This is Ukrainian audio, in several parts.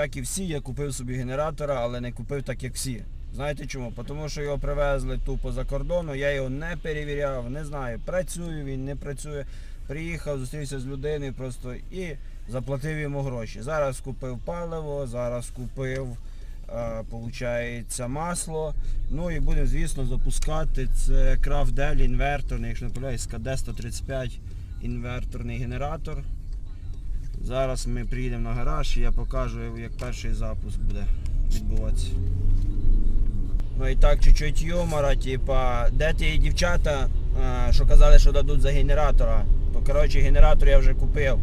Як і всі, я купив собі генератора, але не купив так, як всі. Знаєте чому? Тому що його привезли тупо за кордону, я його не перевіряв, не знаю, працює він, не працює. Приїхав, зустрівся з людиною просто і заплатив йому гроші. Зараз купив паливо, зараз купив, е, получається, масло. Ну і будемо, звісно, запускати. Це Dell інверторний, якщо не помиляюсь, КД-135 інверторний генератор. Зараз ми приїдемо на гараж і я покажу, як перший запуск буде відбуватися. Ну і так, чуть-чуть юмора, типа, де ті дівчата, що казали, що дадуть за генератора. То коротше генератор я вже купив.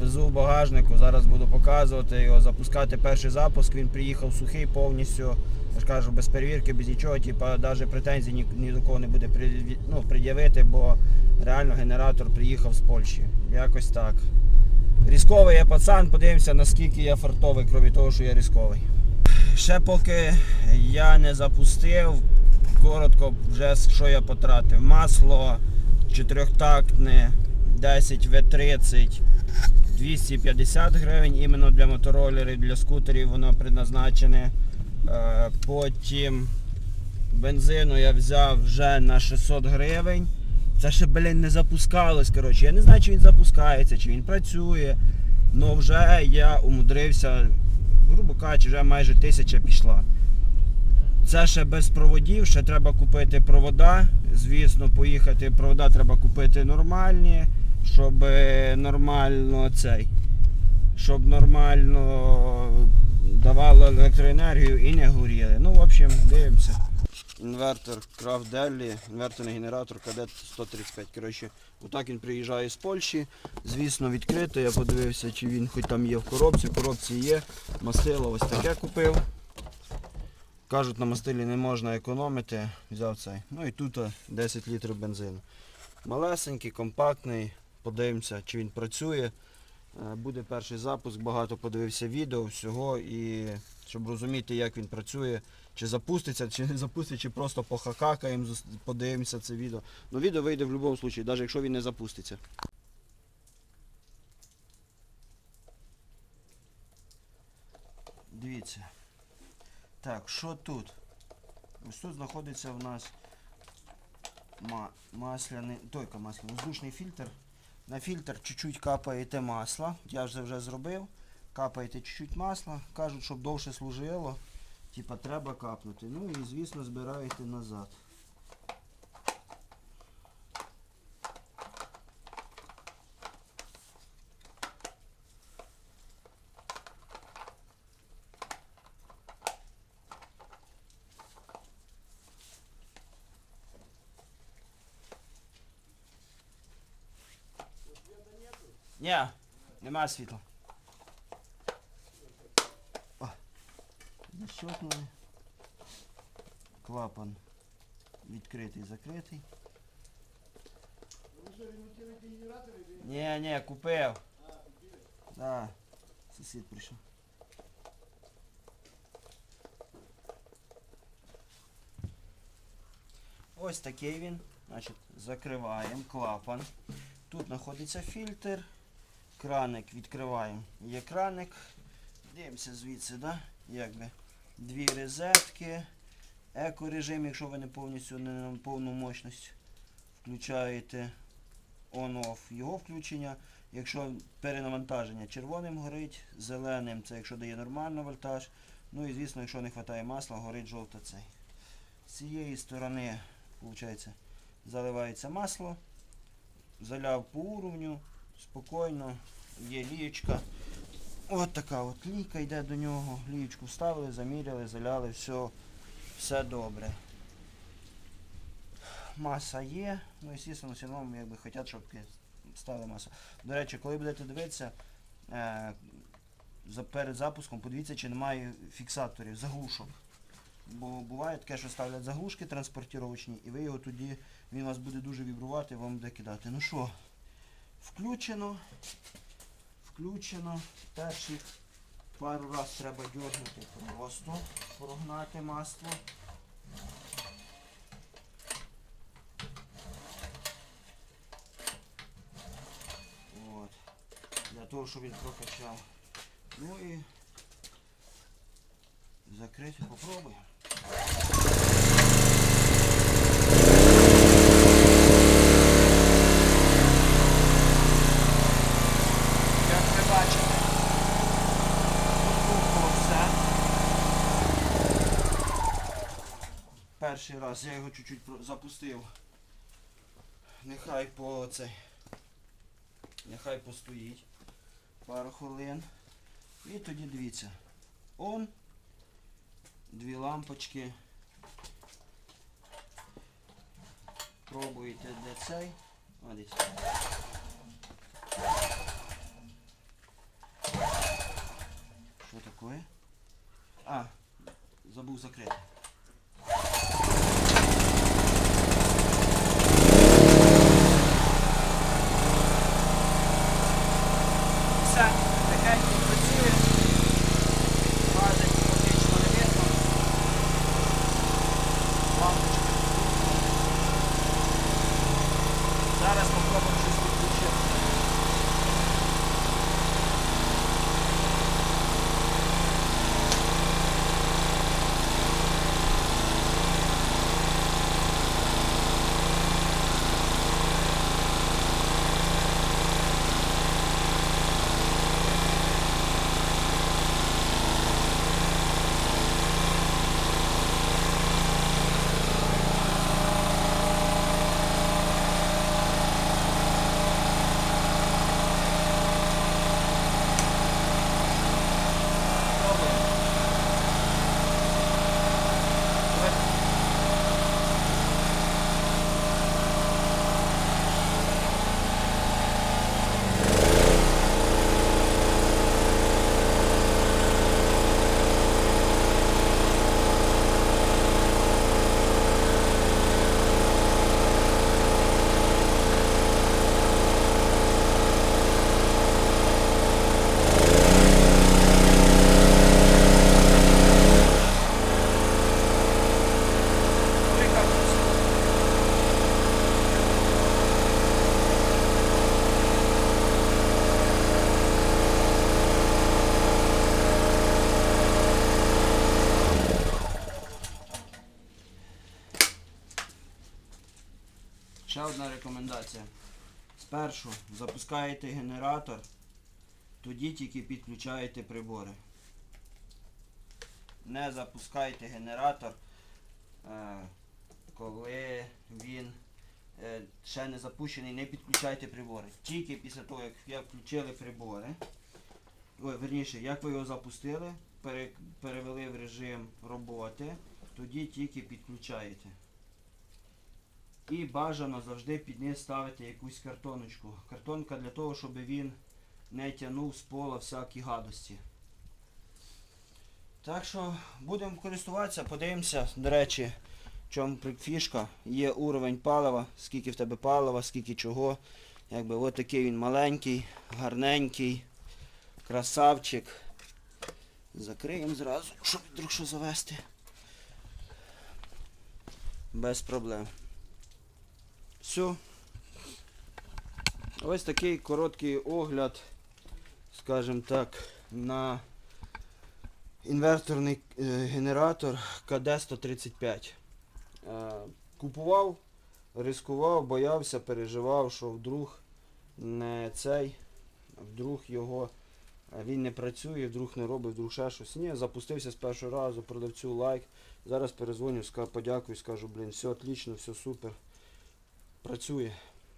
Везу в багажнику, зараз буду показувати його, запускати перший запуск. Він приїхав сухий повністю. Я ж кажу, без перевірки, без нічого, типа, навіть претензій ні, ні до кого не буде ну, пред'явити, бо реально генератор приїхав з Польщі. Якось так. Різковий я пацан, подивимося, наскільки я фартовий, крім того, що я різковий. Ще поки я не запустив, коротко вже що я потратив. Масло чотирьохтактне 10 В30 250 гривень, іменно для моторолерів, для скутерів воно предназначене. Е, Потім бензину я взяв вже на 600 гривень. Це ще, блін, не запускалось. Коротше. Я не знаю, чи він запускається, чи він працює. Ну вже я умудрився, грубо кажучи, вже майже тисяча пішла. Це ще без проводів, ще треба купити провода. Звісно, поїхати. Провода треба купити нормальні, щоб нормально цей. Щоб нормально давало електроенергію і не горіли. Ну, в общем, дивимося. Інвертор Deli, інверторний генератор КД-135. Коротше, отак він приїжджає з Польщі. Звісно, відкрито. Я подивився, чи він хоч там є в коробці. В коробці є. Мастило ось таке купив. Кажуть, на мастилі не можна економити. Взяв цей. Ну і тут 10 літрів бензину. Малесенький, компактний. Подивимося, чи він працює. Е, Буде перший запуск, багато подивився відео, всього, і щоб розуміти, як він працює, чи запуститься, чи не запуститься, чи просто похакакаємо, подивимося це відео. Ну відео вийде в будь-якому випадку, навіть якщо він не запуститься. Дивіться. Так, що тут? Ось тут знаходиться в нас масляний, тойка масляний, воздушний фільтр. На фільтр чуть-чуть капаєте масло. Я вже вже зробив. Капаєте чуть-чуть масла. Кажуть, щоб довше служило. Типа треба капнути. Ну і звісно збираєте назад. Ні, нема світла. О. Клапан відкритий, закритий. Ні, ні, купив. Да, сусід прийшов. Ось такий він. Значить, закриваємо клапан. Тут знаходиться фільтр. Краник відкриваємо. Є краник. Дивимося звідси, да? Якби. Дві розетки. Еко-режим, якщо ви не повністю не на повну мощність включаєте on-off його включення. Якщо перенавантаження червоним горить, зеленим це якщо дає нормальний вольтаж. Ну і звісно, якщо не вистачає масла, горить жовто цей. З цієї сторони, виходить, заливається масло. Заляв по уровню, спокійно, є лієчка. От така от лійка йде до нього. Лієчку вставили, заміряли, заляли, все, все добре. Маса є, ну і звісно, все одно якби хочуть, щоб стала маса. До речі, коли будете дивитися, е, перед запуском подивіться, чи немає фіксаторів, заглушок. Бо буває таке, що ставлять заглушки транспортировочні, і ви його тоді, він вас буде дуже вібрувати, вам буде кидати. Ну що, включено. Включено. Перші пару раз треба дьорнути просто, прогнати масло. От. Для того, щоб він прокачав. Ну і закрити, попробуємо. Як ви бачите, покупало все. Перший раз я його чуть-чуть запустив. Нехай по цей. Нехай постоїть пару хвилин. І тоді дивіться. Он. Дві лампочки. Пробуєте де цей. Що таке? А, забув закрити. Ще одна рекомендація. Спершу запускаєте генератор, тоді тільки підключаєте прибори. Не запускайте генератор, е, коли він е, ще не запущений, не підключайте прибори. Тільки після того, як я включили прибори, ой, верніше, як ви його запустили, перевели в режим роботи, тоді тільки підключаєте. І бажано завжди під низ ставити якусь картоночку. Картонка для того, щоб він не тягнув з пола всякі гадості. Так що будемо користуватися, подивимося. До речі, в чому фішка. Є уровень палива, скільки в тебе палива, скільки чого. Якби от такий він маленький, гарненький, красавчик. Закриємо зразу, щоб вдруг що завести. Без проблем. Все. Ось такий короткий огляд, скажімо так, на інверторний е, генератор КД-135. Е, купував, ризикував, боявся, переживав, що вдруг не цей, вдруг його е, він не працює, вдруг не робить, вдруг ще щось. Ні, запустився з першого разу, продавцю лайк. Зараз перезвоню, подякую, скажу, блін, все отлично, все супер. Працює.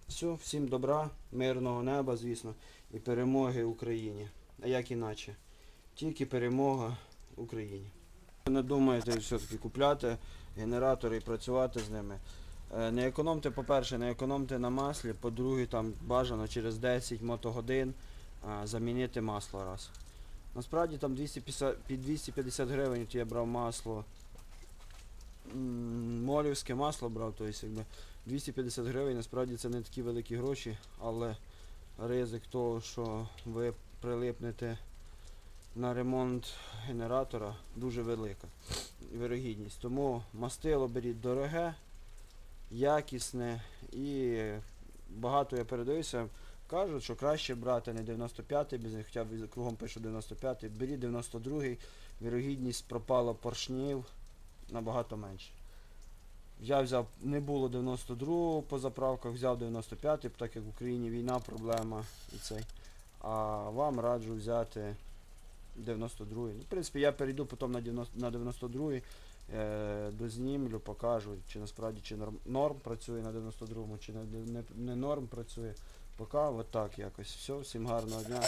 Все, всім добра, мирного неба, звісно, і перемоги Україні. А як іначе? Тільки перемога Україні. Не думаєте все-таки купляти генератори і працювати з ними. Е, Не економте, по-перше, не економте на маслі, по-друге, там бажано через 10 мотогодин замінити масло раз. Насправді там 250, під 250 гривень я брав масло. Молівське масло брав, тобто якби 250 гривень, насправді це не такі великі гроші, але ризик того, що ви прилипнете на ремонт генератора дуже велика вирогідність. Тому мастило беріть дороге, якісне і багато я передаюся. кажуть, що краще брати не 95-й, без хоча б кругом пишу 95-й, беріть 92-й, вірогідність пропало поршнів набагато менше. Я взяв, не було 92-го по заправках, взяв 95-й, так як в Україні війна, проблема і цей. А вам раджу взяти 92-й. Ну, в принципі, я перейду потім на 90 на 92-й, е, дознімлю, покажу, чи насправді чи норм, норм працює на 92-му, чи не, не, не норм працює. Поки отак якось. Все, всім гарного дня.